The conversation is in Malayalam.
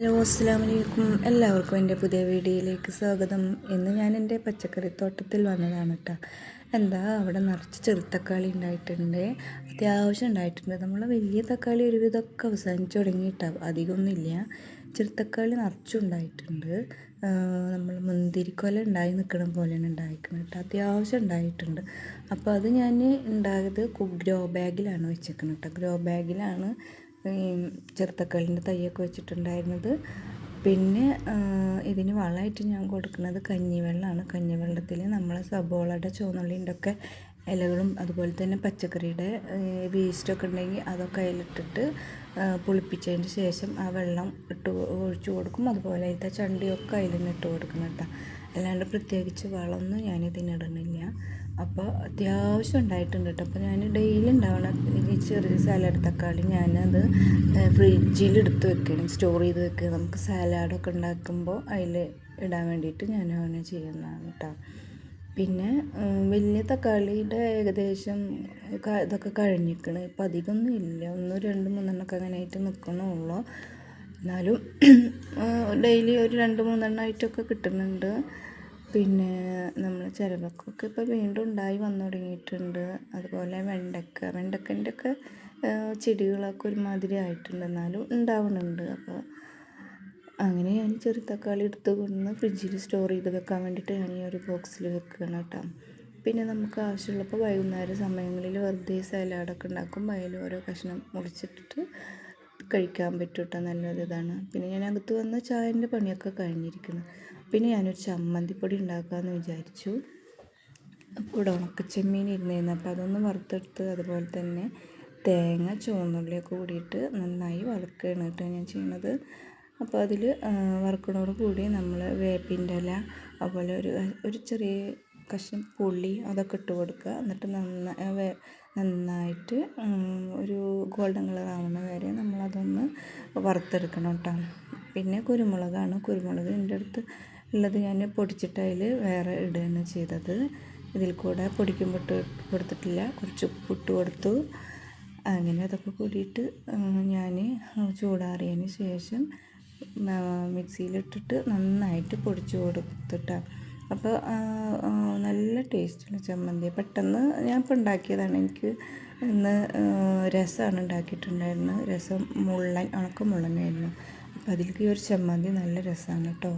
ഹലോ അസ്സാം വലൈക്കും എല്ലാവർക്കും എന്റെ പുതിയ വീഡിയോയിലേക്ക് സ്വാഗതം. ഇന്ന് ഞാൻ എന്റെ പച്ചക്കറി തോട്ടത്തിൽ വന്നതാണ് കേട്ടോ എന്താ അവിടെ നിറച്ച് ചെറുത്തക്കാളി ഉണ്ടായിട്ടുണ്ട്. അത്യാവശ്യം ഉണ്ടായിട്ടുണ്ട്. നമ്മൾ വലിയ തക്കാളി ഒരുവിധമൊക്കെ അവസാനിച്ച് തുടങ്ങിയിട്ടാവും അധികമൊന്നുമില്ല. ചെറുത്തക്കാളി നിറച്ചുണ്ടായിട്ടുണ്ട് നമ്മൾ മുന്തിരിക്കൊല ഉണ്ടായി നിൽക്കണ പോലെയാണ് ഉണ്ടായിരിക്കുന്നത് കേട്ടോ അത്യാവശ്യം ഉണ്ടായിട്ടുണ്ട്. അപ്പോൾ അത് ഞാൻ ഉണ്ടായത് ഗ്രോ ബാഗിലാണ് വെച്ചേക്കുന്നത് കേട്ടോ ഗ്രോ ബാഗിലാണ് ചെറുത്തക്കാളിന്റെ തൈയൊക്കെ വെച്ചിട്ടുണ്ടായിരുന്നത്. പിന്നെ ഇതിന് വളമായിട്ട് ഞാൻ കൊടുക്കുന്നത് കഞ്ഞിവെള്ളമാണ്. കഞ്ഞിവെള്ളത്തിൽ നമ്മൾ സബോളയുടെ ചുവന്നുള്ളിന്റെ ഒക്കെ ഇലകളും അതുപോലെ തന്നെ പച്ചക്കറിയുടെ വേസ്റ്റൊക്കെ ഉണ്ടെങ്കിൽ അതൊക്കെ അതിലിട്ടിട്ട് പുളിപ്പിച്ചതിന് ശേഷം ആ വെള്ളം ഇട്ട് ഒഴിച്ചു കൊടുക്കും. അതുപോലെ അതിലത്തെ ചണ്ടിയൊക്കെ അതിൽ തന്നെ ഇട്ട് കൊടുക്കണം കേട്ടോ. അല്ലാണ്ട് പ്രത്യേകിച്ച് വളമൊന്നും ഞാൻ ഇതിനിടണില്ല അപ്പോൾ അത്യാവശ്യം ഉണ്ടായിട്ടുണ്ട് കേട്ടോ അപ്പോൾ ഞാൻ ഡെയിലി ഉണ്ടാവണം. ഈ ചെറിയ സാലഡ് തക്കാളി ഞാനത് ഫ്രിഡ്ജിൽ എടുത്ത് വെക്കണം. സ്റ്റോർ ചെയ്ത് വെക്കുക നമുക്ക് സാലാഡൊക്കെ ഉണ്ടാക്കുമ്പോൾ അതിൽ ഇടാൻ വേണ്ടിയിട്ട് ഞാൻ അങ്ങനെ ചെയ്യുന്നതാണ് കേട്ടോ പിന്നെ വലിയ തക്കാളിയുടെ ഏകദേശം ഇതൊക്കെ കഴിഞ്ഞിരിക്കണം ഇപ്പം അധികമൊന്നും ഇല്ല. ഒന്ന് രണ്ട് മൂന്നെണ്ണമൊക്കെ അങ്ങനെ ആയിട്ട് നിൽക്കണുള്ളൂ എന്നാലും ഡെയിലി ഒരു രണ്ട് മൂന്നെണ്ണമായിട്ടൊക്കെ കിട്ടുന്നുണ്ട്. പിന്നെ നമ്മൾ ചിലവക്കൊക്കെ ഇപ്പോൾ വീണ്ടും ഉണ്ടായി വന്നു തുടങ്ങിയിട്ടുണ്ട്. അതുപോലെ വെണ്ടക്ക വെണ്ടക്കന്റെ ഒക്കെ ചെടികളൊക്കെ ഒരുമാതിരി ആയിട്ടുണ്ട്. എന്നാലും ഉണ്ടാവുന്നുണ്ട് അപ്പോൾ അങ്ങനെ ഞാൻ ചെറു തക്കാളി എടുത്ത് കൊണ്ടുവന്ന് ഫ്രിഡ്ജിൽ സ്റ്റോർ ചെയ്ത് വെക്കാൻ വേണ്ടിയിട്ട് ഞാൻ ഈ ഒരു ബോക്സിൽ വെക്കുകയാണ് കേട്ടോ. പിന്നെ നമുക്ക് ആവശ്യമുള്ളപ്പോൾ വൈകുന്നേര സമയങ്ങളിൽ വെറുതെ സലാഡൊക്കെ ഉണ്ടാക്കും. അതിൽ ഓരോ കഷ്ണം മുറിച്ചിട്ടിട്ട് കഴിക്കാൻ പറ്റും കേട്ടോ നല്ലൊരു ഇതാണ്. പിന്നെ ഞാൻ അകത്ത് വന്ന് ചായന്റെ പണിയൊക്കെ കഴിഞ്ഞിരിക്കുന്നു. പിന്നെ ഞാനൊരു ചമ്മന്തിപ്പൊടി ഉണ്ടാക്കാമെന്ന് വിചാരിച്ചു. കൂടെ ഉണക്കച്ചെമ്മീൻ ഇരുന്നിരുന്നു. അപ്പോൾ അതൊന്ന് വറുത്തെടുത്ത് അതുപോലെ തന്നെ തേങ്ങ ചുവന്നുള്ളിയൊക്കെ കൂടിയിട്ട് നന്നായി വറുക്കുകയാണ് കേട്ടോ ഞാൻ ചെയ്യുന്നത് അപ്പോൾ അതിൽ വറുക്കണോട് കൂടി നമ്മൾ വേപ്പിന്റെ ഇല അതുപോലെ ഒരു ഒരു ചെറിയ കഷ്ണം പുളി അതൊക്കെ ഇട്ട് കൊടുക്കുക. എന്നിട്ട് നന്നായി നന്നായിട്ട് ഒരു ഗോൾഡൻ കളർ ആവുന്ന വരെ നമ്മളതൊന്ന് വറുത്തെടുക്കണം കേട്ടോ പിന്നെ കുരുമുളകാണ്. കുരുമുളക് എന്റെ അടുത്ത് ഉള്ളത് ഞാൻ പൊടിച്ചിട്ട് അതിൽ വേറെ ഇടുകയാണ് ചെയ്തത്. ഇതിൽ കൂടെ പൊടിക്കുമ്പോൾ ഇട്ട് കൊടുത്തിട്ടില്ല. കുറച്ച് ഉപ്പിട്ട് കൊടുത്തു. അങ്ങനെ അതൊക്കെ കൂടിയിട്ട് ഞാൻ ചൂടാറിയതിന് ശേഷം മിക്സിയിലിട്ടിട്ട് നന്നായിട്ട് പൊടിച്ച് കൊടുത്തിട്ടാണ് അപ്പോൾ നല്ല ടേസ്റ്റുള്ള ചമ്മന്തി. പെട്ടെന്ന് ഞാൻ ഇപ്പോൾ ഉണ്ടാക്കിയതാണ്. എനിക്ക് ഇന്ന് രസമാണ് ഉണ്ടാക്കിയിട്ടുണ്ടായിരുന്നത്. രസം മുള്ളൻ ഉണക്ക മുള്ളനായിരുന്നു. അപ്പോൾ അതിലേക്ക് ഈ ഒരു ചമ്മന്തി നല്ല രസമാണ് കേട്ടോ.